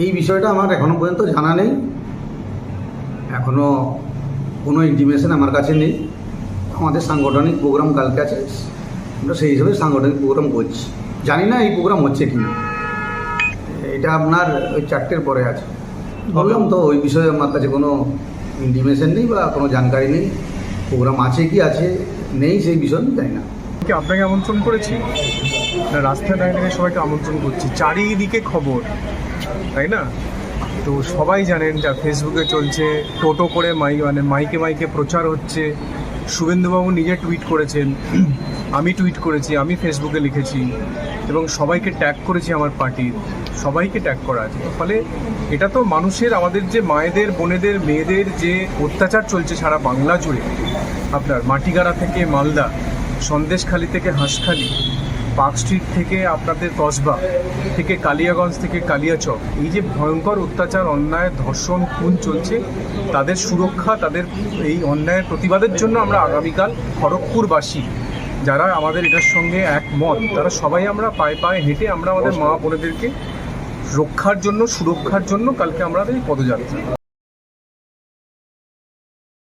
এই বিষয়টা আমার এখনও পর্যন্ত জানা নেই। এখনও কোনো ইন্টিমেশন আমার কাছে নেই। আমাদের সাংগঠনিক প্রোগ্রাম কালকে আছে। আমরা সেই হিসাবে সাংগঠনিক প্রোগ্রাম করছি। জানি না এই প্রোগ্রাম হচ্ছে কি। না এটা আপনার ওই চারটের পরে আছে। বললাম তো, ওই বিষয়ে আমার কাছে কোনো ইন্টিমেশন নেই বা কোনো জানকারি নেই। প্রোগ্রাম আছে কি আছে, নেই সেই বিষয়ে জানি না। আপনাকে আমন্ত্রণ করেছি? দাঁড়িয়ে দাঁড়িয়ে সবাইকে আমন্ত্রণ করছি। চারিদিকে খবর। তাই না? তো সবাই জানেন যা ফেসবুকে চলছে, টোটো করে মাই মানে মাইকে মাইকে প্রচার হচ্ছে। শুভেন্দুবাবু নিজে টুইট করেছেন, আমি টুইট করেছি, আমি ফেসবুকে লিখেছি, এবং সবাইকে ট্যাগ করেছি আমার পার্টির সবাইকে ট্যাগ করা আছে। ফলে এটা তো মানুষের, আমাদের যে মায়েদের, বোনেদের, মেয়েদের যে অত্যাচার চলছে সারা বাংলা জুড়ে, আপনার মাটিগাড়া থেকে মালদা, সন্দেশখালি থেকে হাঁসখালি পার্ক স্ট্রিট থেকে আপনাদের কসবা থেকে কালিয়াগঞ্জ থেকে কালিয়াচক, এই যে ভয়ঙ্কর অত্যাচার, অন্যায়, ধর্ষণ, খুন চলছে, তাদের সুরক্ষা, তাদের এই অন্যায়ের প্রতিবাদের জন্য আমরা আগামীকাল খড়গপুরবাসী, যারা আমাদের এটার সঙ্গে একমত, তারা সবাই আমরা পায়ে পায়ে হেঁটে আমরা আমাদের মা বোনেদেরকে রক্ষার জন্য, সুরক্ষার জন্য কালকে আমাদের এই পদযাত্রা।